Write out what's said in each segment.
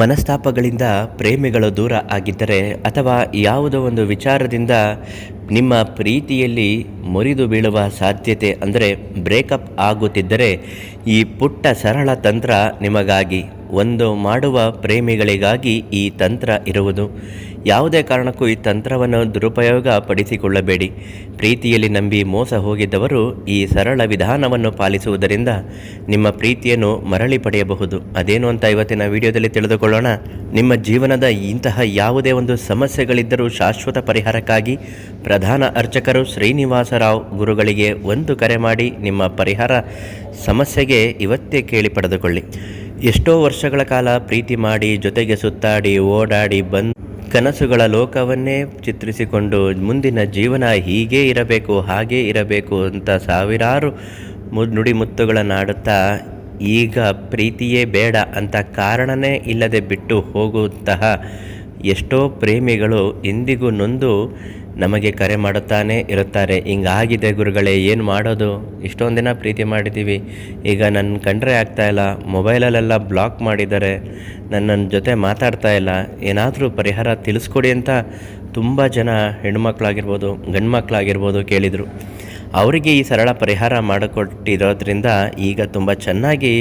ಮನಸ್ತಾಪಗಳಿಂದ ಪ್ರೇಮಿಗಳು ದೂರ ಆಗಿದ್ದರೆ ಅಥವಾ ಯಾವುದೋ ಒಂದು ವಿಚಾರದಿಂದ ನಿಮ್ಮ ಪ್ರೀತಿಯಲ್ಲಿ ಮುರಿದು ಬೀಳುವ ಸಾಧ್ಯತೆ ಅಂದರೆ ಬ್ರೇಕಪ್ ಆಗುತ್ತಿದ್ದರೆ ಈ ಪುಟ್ಟ ಸರಳ ತಂತ್ರ ನಿಮಗಾಗಿ. ಒಂದು ಮಾಡುವ ಪ್ರೇಮಿಗಳಿಗಾಗಿ ಈ ತಂತ್ರ ಇರುವುದು. ಯಾವುದೇ ಕಾರಣಕ್ಕೂ ಈ ತಂತ್ರವನ್ನು ದುರುಪಯೋಗ ಪಡಿಸಿಕೊಳ್ಳಬೇಡಿ ಪ್ರೀತಿಯಲ್ಲಿ ನಂಬಿ ಮೋಸ ಹೋಗಿದ್ದವರು ಈ ಸರಳ ವಿಧಾನವನ್ನು ಪಾಲಿಸುವುದರಿಂದ ನಿಮ್ಮ ಪ್ರೀತಿಯನ್ನು ಮರಳಿ ಪಡೆಯಬಹುದು. ಅದೇನು ಅಂತ ಇವತ್ತಿನ ವಿಡಿಯೋದಲ್ಲಿ ತಿಳಿದುಕೊಳ್ಳೋಣ. ನಿಮ್ಮ ಜೀವನದ ಇಂತಹ ಯಾವುದೇ ಒಂದು ಸಮಸ್ಯೆಗಳಿದ್ದರೂ ಶಾಶ್ವತ ಪರಿಹಾರಕ್ಕಾಗಿ ಪ್ರಧಾನ ಅರ್ಚಕರು ಶ್ರೀನಿವಾಸರಾವ್ ಗುರುಗಳಿಗೆ ಒಂದು ಕರೆ ಮಾಡಿ ನಿಮ್ಮ ಪರಿಹಾರ ಸಮಸ್ಯೆಗೆ ಇವತ್ತೇ ಕೇಳಿ ಪಡೆದುಕೊಳ್ಳಿ. ಎಷ್ಟೋ ವರ್ಷಗಳ ಕಾಲ ಪ್ರೀತಿ ಮಾಡಿ ಜೊತೆಗೆ ಸುತ್ತಾಡಿ ಓಡಾಡಿ ಬಂದು ಕನಸುಗಳ ಲೋಕವನ್ನೇ ಚಿತ್ರಿಸಿಕೊಂಡು ಮುಂದಿನ ಜೀವನ ಹೀಗೇ ಇರಬೇಕು, ಹಾಗೇ ಇರಬೇಕು ಅಂತ ಸಾವಿರಾರು ನುಡಿಮುತ್ತುಗಳನ್ನಾಡುತ್ತಾ ಈಗ ಪ್ರೀತಿಯೇ ಬೇಡ ಅಂತ ಕಾರಣನೇ ಇಲ್ಲದೆ ಬಿಟ್ಟು ಹೋಗುವಂತಹ ಎಷ್ಟೋ ಪ್ರೇಮಿಗಳು ಇಂದಿಗೂ ನೊಂದು ನಮಗೆ ಕರೆ ಮಾಡುತ್ತಾನೆ ಇರುತ್ತಾರೆ. ಹಿಂಗಾಗಿದೆ ಗುರುಗಳೇ, ಏನು ಮಾಡೋದು? ಇಷ್ಟೊಂದು ದಿನ ಪ್ರೀತಿ ಮಾಡಿದ್ದೀವಿ. ಈಗ ನನ್ನ ಕಂಡ್ರೆ ಆಗ್ತಾ ಇಲ್ಲ. ಮೊಬೈಲಲ್ಲೆಲ್ಲ ಬ್ಲಾಕ್ ಮಾಡಿದ್ದಾರೆ. ನನ್ನ ಜೊತೆ ಮಾತಾಡ್ತಾ ಇಲ್ಲ. ಏನಾದರೂ ಪರಿಹಾರ ತಿಳಿಸ್ಕೊಡಿ ಅಂತ ತುಂಬ ಜನ ಹೆಣ್ಮಕ್ಳಾಗಿರ್ಬೋದು ಗಂಡು ಮಕ್ಕಳಾಗಿರ್ಬೋದು ಕೇಳಿದರು. ಅವರಿಗೆ ಈ ಸರಳ ಪರಿಹಾರ ಮಾಡಿಕೊಟ್ಟಿರೋದ್ರಿಂದ ಈಗ ತುಂಬ ಚೆನ್ನಾಗಿ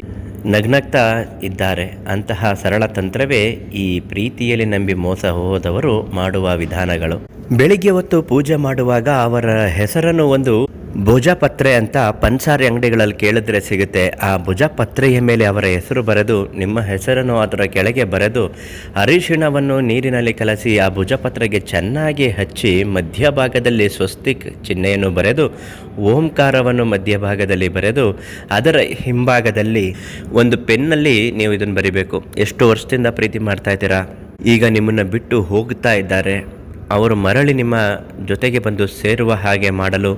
ನಗ್ನಗ್ತಾ ಇದ್ದಾರೆ. ಅಂತಹ ಸರಳ ತಂತ್ರವೇ ಈ ಪ್ರೀತಿಯಲ್ಲಿ ನಂಬಿ ಮೋಸ ಹೋದವರು ಮಾಡುವ ವಿಧಾನಗಳು. ಬೆಳಿಗ್ಗೆ ಹೊತ್ತು ಪೂಜೆ ಮಾಡುವಾಗ ಅವರ ಹೆಸರನ್ನು ಒಂದು ಭುಜಪತ್ರೆ ಅಂತ ಪಂಚಾರಿ ಅಂಗಡಿಗಳಲ್ಲಿ ಕೇಳಿದ್ರೆ ಸಿಗುತ್ತೆ. ಆ ಭುಜಪತ್ರೆಯ ಮೇಲೆ ಅವರ ಹೆಸರು ಬರೆದು, ನಿಮ್ಮ ಹೆಸರನ್ನು ಅದರ ಕೆಳಗೆ ಬರೆದು, ಅರಿಶಿಣವನ್ನು ನೀರಿನಲ್ಲಿ ಕಲಸಿ ಆ ಭುಜಪತ್ರೆಗೆ ಚೆನ್ನಾಗಿ ಹಚ್ಚಿ ಮಧ್ಯಭಾಗದಲ್ಲಿ ಸ್ವಸ್ತಿಕ್ ಚಿಹ್ನೆಯನ್ನು ಬರೆದು, ಓಂಕಾರವನ್ನು ಮಧ್ಯಭಾಗದಲ್ಲಿ ಬರೆದು, ಅದರ ಹಿಂಭಾಗದಲ್ಲಿ ಒಂದು ಪೆನ್ನಲ್ಲಿ ನೀವು ಇದನ್ನು ಬರಿಬೇಕು. ಎಷ್ಟು ವರ್ಷದಿಂದ ಪ್ರೀತಿ ಮಾಡ್ತಾ ಇದ್ದೀರಾ? ಈಗ ನಿಮ್ಮನ್ನು ಬಿಟ್ಟು ಹೋಗ್ತಾ ಇದ್ದಾರೆ. ಅವರು ಮರಳಿ ನಿಮ್ಮ ಜೊತೆಗೆ ಬಂದು ಸೇರುವ ಹಾಗೆ ಮಾಡಲು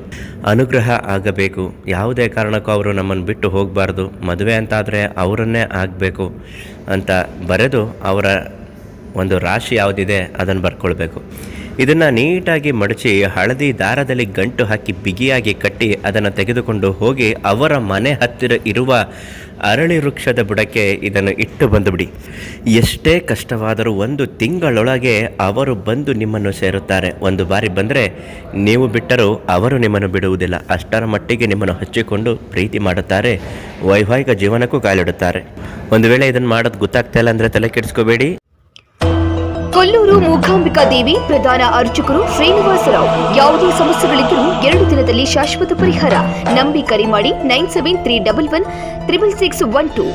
ಅನುಗ್ರಹ ಆಗಬೇಕು. ಯಾವುದೇ ಕಾರಣಕ್ಕೂ ಅವರು ನಮ್ಮನ್ನು ಬಿಟ್ಟು ಹೋಗಬಾರ್ದು. ಮದುವೆ ಅಂತಾದರೆ ಅವರನ್ನೇ ಆಗಬೇಕು ಅಂತ ಬರೆದು ಅವರ ಒಂದು ರಾಶಿ ಯಾವುದಿದೆ ಅದನ್ನು ಬರ್ಕೊಳ್ಬೇಕು. ಇದನ್ನು ನೀಟಾಗಿ ಮಡಚಿ ಹಳದಿ ದಾರದಲ್ಲಿ ಗಂಟು ಹಾಕಿ ಬಿಗಿಯಾಗಿ ಕಟ್ಟಿ ಅದನ್ನು ತೆಗೆದುಕೊಂಡು ಹೋಗಿ ಅವರ ಮನೆ ಹತ್ತಿರ ಇರುವ ಅರಳಿ ವೃಕ್ಷದ ಬುಡಕ್ಕೆ ಇದನ್ನು ಇಟ್ಟು ಬಂದುಬಿಡಿ. ಎಷ್ಟೇ ಕಷ್ಟವಾದರೂ ಒಂದು ತಿಂಗಳೊಳಗೆ ಅವರು ಬಂದು ನಿಮ್ಮನ್ನು ಸೇರುತ್ತಾರೆ. ಒಂದು ಬಾರಿ ಬಂದರೆ ನೀವು ಬಿಟ್ಟರೂ ಅವರು ನಿಮ್ಮನ್ನು ಬಿಡುವುದಿಲ್ಲ. ಅಷ್ಟರ ಮಟ್ಟಿಗೆ ನಿಮ್ಮನ್ನು ಹಚ್ಚಿಕೊಂಡು ಪ್ರೀತಿ ಮಾಡುತ್ತಾರೆ. ವೈವಾಹಿಕ ಜೀವನಕ್ಕೂ ಕಾಲಿಡುತ್ತಾರೆ. ಒಂದು ವೇಳೆ ಇದನ್ನು ಮಾಡೋದು ಗೊತ್ತಾಗ್ತಾ ಇಲ್ಲ ಅಂದರೆ ತಲೆ ಕೆಡಿಸ್ಕೋಬೇಡಿ. ಕೊಲ್ಲೂರು ಮೂಕಾಂಬಿಕಾ ದೇವಿ ಪ್ರಧಾನ ಅರ್ಚಕರು ಶ್ರೀನಿವಾಸರಾವ್. ಯಾವುದೇ ಸಮಸ್ಯೆಗಳಿದ್ದರೂ ಎರಡು ದಿನದಲ್ಲಿ ಶಾಶ್ವತ ಪರಿಹಾರ. ನಂಬಿ ಕರೆ ಮಾಡಿ nine seven three double one triple six one two.